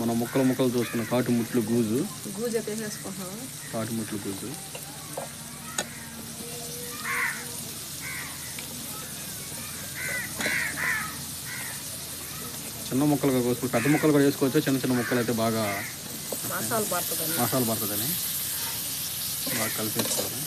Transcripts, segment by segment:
మనం ముక్కలు ముక్కలు చూసుకున్న కాటు ముట్లు గూజు. గూజ వేసేసుకుంటున్నాము కాటు ముట్లు గూజు. చిన్న ముక్కలుగా కోసుకుని పెద్ద ముక్కలు కూడా వేసుకోవచ్చు. చిన్న చిన్న ముక్కలు అయితే బాగా మసాలా పడుతుందని బాగా కలిపేసుకోవాలి.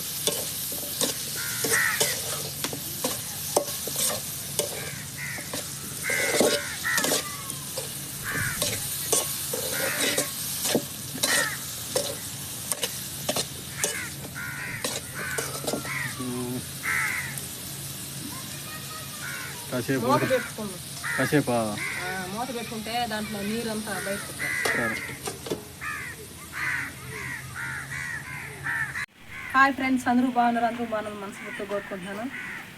కాసేపు కాసేపు మూత పెట్టుకుంటే దాంట్లో నీరంతా బయటకు వస్తుంది. హాయ్ ఫ్రెండ్స్ అందరూ బాగున్నారు? అందరూ బాగున్నారు మనస్ఫూర్తిగా కోరుకుంటున్నాను.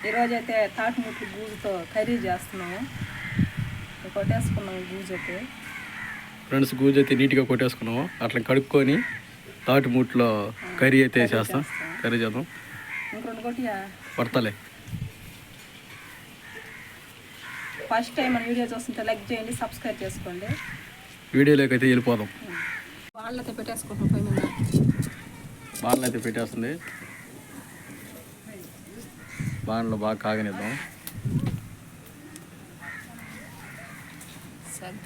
ఈరోజు అయితే తాటిముట్లు గూజుతో కర్రీ చేస్తున్నాము. కొట్టేసుకున్నాము గూజు అయితే ఫ్రెండ్స్ గూజు అయితే నీట్గా కొట్టేసుకున్నాము. అట్లా కడుక్కొని తాటి మూట్లో కర్రీ అయితే చేస్తాం. కర్రీ చేద్దాం. ఇంకొంటి కొట్టియా? పడతలే. ఫస్ట్ టైం మన వీడియో చూస్తుంటే లైక్ చేయండి సబ్స్క్రైబ్ చేసుకోండి. వీడియోలోకి అయితే వెళ్ళిపోదాం. వాళ్ళతో పెట్టేసుకుంటాం పై మీద బాణలు అయితే పెట్టేస్తుంది. బాణలో బాగా కాగనిద్దాం.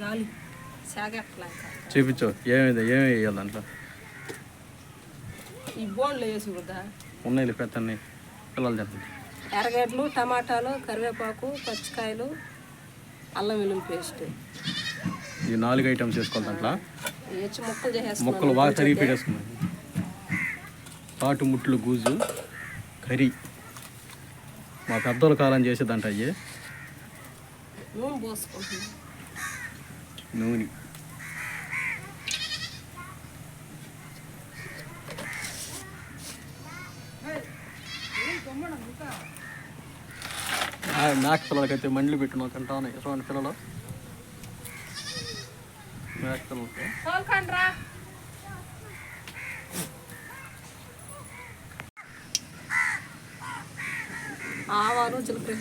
గాలి చూపించు ఏమైంది ఏమి వేయాలి దాంట్లో? ఈ బోన్లో వేసి ఉన్నాయి పెత్తన్ని పిల్లలు ఎర్రగడ్డలు టమాటాలు కరివేపాకు పచ్చికాయలు అల్లం వెల్లుల్లి పేస్ట్. ఈ నాలుగు ఐటమ్స్ వేసుకోవాలి దాంట్లో. వేసి ముక్కలు చేసేసుకున్నాను ముక్కలు బాగా తరిగి పెట్టేసుకున్నాం తాటు ముట్లు గూజు కర్రీ. మా పెద్దోళ్ళ కాలం చేసేదంట అయ్యి. నూనె పోసుకుంటున్నాను నూనె. మేక పిల్లలకైతే మండ్లు పెట్టిన తింటా ఉన్నాయి? చూడండి పిల్లలు. మేక పిల్లలకి. ఆవాలు జీలకర్ర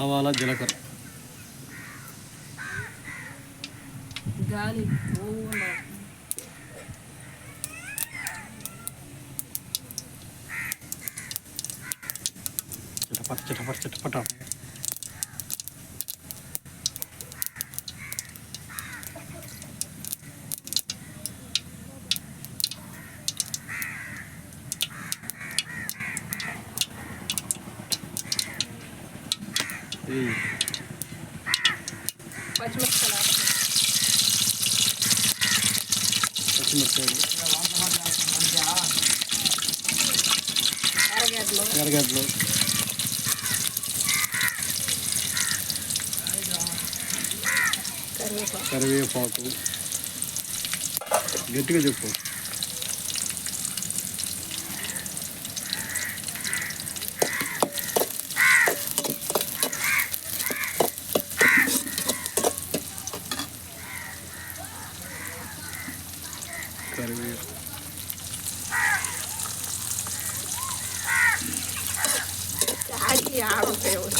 ఆవాల జీలకర్ర. గాలి ఓ చిటపట చిటపట చిటపట ఏయ్, పచ్చిమిరపకాయలు వేస్తున్నాను. పచ్చిమిరపకాయలు ఎర్రగడ్డలు కరివేపాకు. గట్టిగా చెప్పు. కరివేపాకు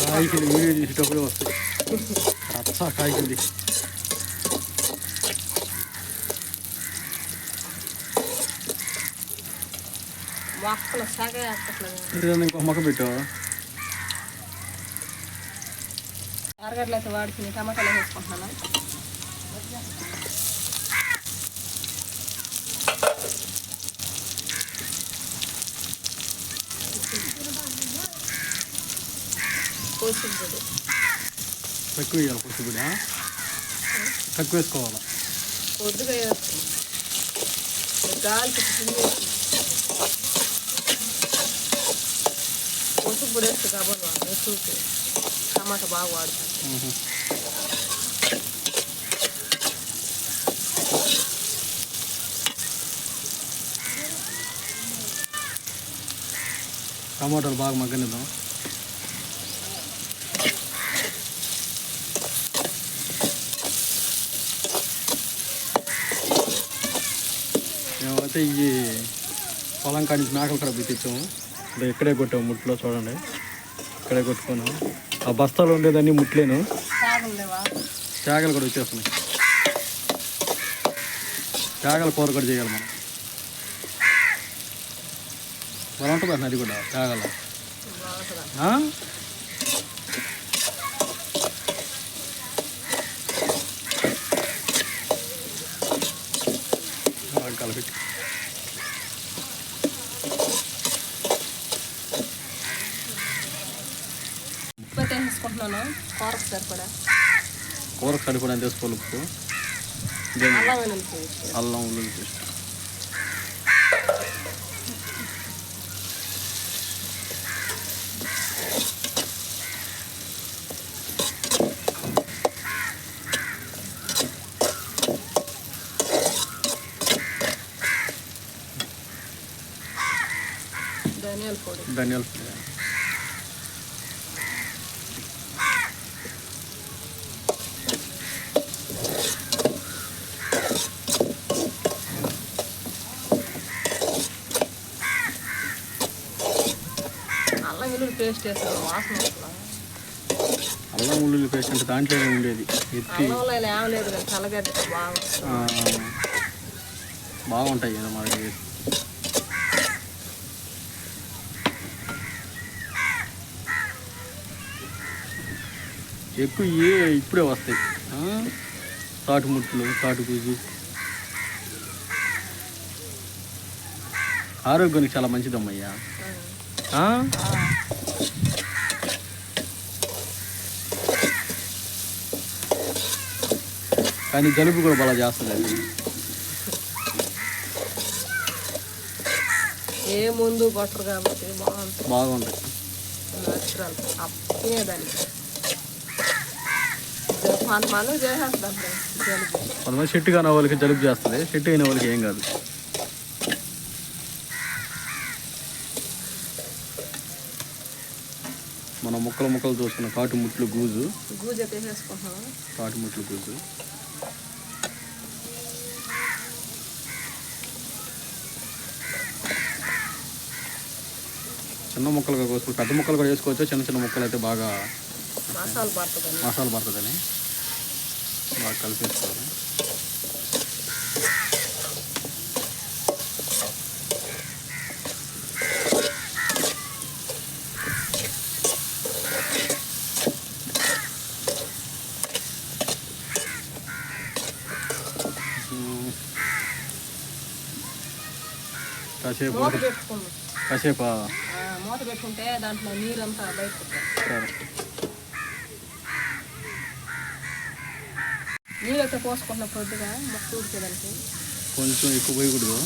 కాయకింది వీడియో తీసేటప్పుడే వస్తాయి. రచ్చ కాయకింది ఇంకో మొక్క అయితే టమాటాలు వేసుకుంటున్నాను. తక్కువ వేయాలి తక్కువ వేసుకోవాలి. వేస్తుంది గాలి పిండి పసుపు పొడి వేస్తే కాబట్టి చూసి టమాటా బాగా వాడుతుంది మ్మ్. టమాటాలు బాగా మగ్గనిద్దాం మేమైతే ఈ పొలం కాడి నుంచి మేకలు కూడా తెచ్చాము ఇక్కడే కొట్టాము ముట్లో చూడండి. ఇక్కడే కొట్టుకున్నాం. ఆ బస్తాలు ఉండేదాన్ని ముట్లేను. తేగలు కూడా వచ్చేస్తున్నాయి. తేగల కూర కూడా చేయాలి మనం. బాగా ఉంటుంది అది కూడా తేగల బాగుంటుందా ఆ? బాగా కలపెట్టి వేసుకుంటున్నాను కూరకు సరిపడా? కూరకు సరిపడా తీసుకోవాలి ఉప్పు? అల్లం ఉల్లిపాయ పేస్ట్. ధనియాల పొడి. ధనియాల పొడి. అల్లం వెల్లుల్లి పేస్ట్ వేస్తాను వాసన వస్తుందా? అల్లం ఉల్లిపాయ పేస్ట్ అంటే దాంట్లోనే ఉండేది ఎత్తి. అల్లంలో ఇలా ఏం లేదు కానీ చల్లగడ్డ బాగా ఆ, బాగుంటాయి కదా మనకి ఎక్కువ ఏ ఇప్పుడే వస్తాయి. ఆ? తాటు ముట్లు తాటు గుజు ఆరోగ్యానికి చాలా మంచిదమ్మయ్యా? కానీ జలుబు కూడా బాగా చేస్తుంది అది. ఏ ముందు కొట్టరు కాబట్టి బాగుంటుంది. బాగుంటాయి నేచురల్ తినేదానికి కొంతమంది చెట్టు కాని వాళ్ళకి జలుబు చేస్తుంది. చెట్టు అయిన వాళ్ళకి ఏం కాదు. మన ముక్కలు ముక్కలు చూసుకున్న కాటు ముట్లు గూజు. కాటు ముట్లు గూజు. చిన్న ముక్కలుగా కోసుకుని పెద్ద ముక్కలు కూడా వేసుకోవచ్చు. చిన్న చిన్న ముక్కలు అయితే బాగా మసాలా పడుతుందని. మసాలా పడుతుందని. బాగా కలిపేసుకోవాలి. కాసేపు కాసేపు మూత పెట్టుకుంటే దాంట్లో నీరంతా బయటకు అయితే పోసుకుంటున్న పొద్దుగా మొక్క ఉడికేదానికి కొంచెం ఎక్కువ పోయకూడదు.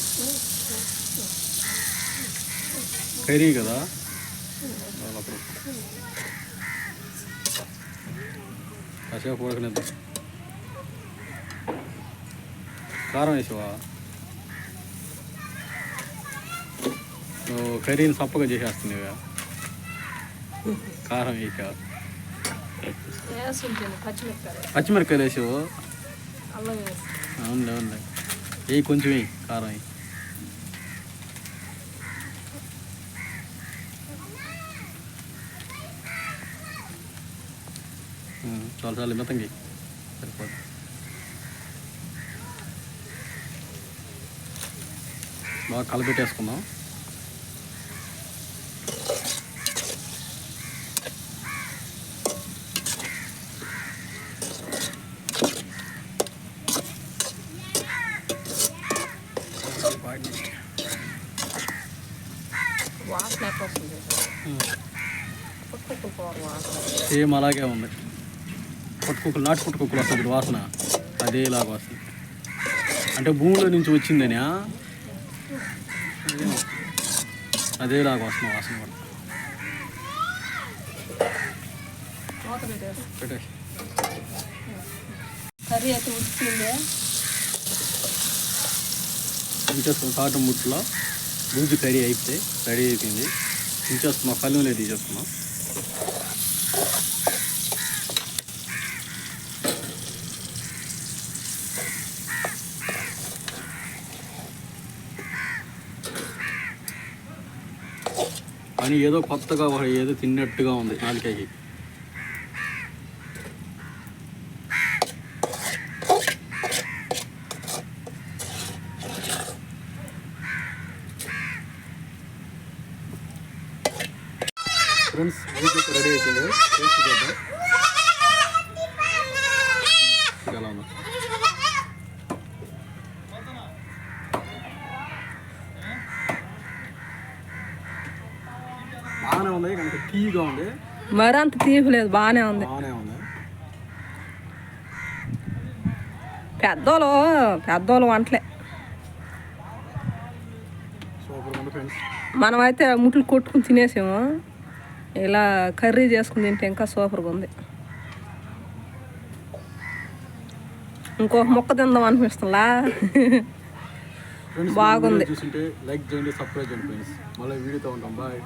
కర్రీ కదా? కాసేపు ఉడకనిద్దాం. కారం వేసావా? కర్రీని సప్పగా చేసేస్తున్నావుగా కారం వేయక పచ్చిమిరపకాయలు. వేసావు? అవునులే అవునులే. ఏ కొంచెం వేయి కారం వేయి. చాలు చాలు మితంగి సరిపోదు. బాగా కలపెట్టేసుకుందాం వాసన ఎక్కడ వస్తుంది ఉమ్. పుట్టుకు కూర వాసన సేమ్ అలాగే ఉంది. పుట్టుకుక్కలు నాటు పుట్టుకుక్కలు వస్తుంది వాసన. అదేలాగా వస్తుంది. అంటే భూమిలో నుంచి వచ్చిందని? అదేలాగా వస్తుంది వాసన కూడా. పెట్టేసి. పెట్టేసి కర్రీ అయితే ఉడికిందే. ఇంచేస్తున్నాం కాటం ముట్లో గుంజు కర్రీ అయితే రెడీ అయిపోయింది. ఇంచేస్తున్నాం కళ్ళులే తీసేస్తున్నాం. కానీ ఏదో కొత్తగా ఏదో తిన్నట్టుగా ఉంది నాలుకైకి రెడీ అయిపోయింది టేస్ట్ చేద్దాం ఇది ఎలా ఉందో బాగానే తీగా ఉంది. మరి అంత బాగానే ఉంది. బాగానే ఉంది. పెద్దోళ్ళు పెద్దోళ్ళు వంటలే. మనమైతే ముట్లు కొట్టుకుని తినేసాము. ఇలా కర్రీ చేసుకుని తింటే ఇంకా సూపర్గా ఉంది. ఇంకొక ముక్క తిందాం అనిపిస్తుందా? బాగుంది. లైక్ చేయండి సబ్స్క్రైబ్ చేయండి మళ్ళీ వీడియోతో ఉంటాం. బాయ్.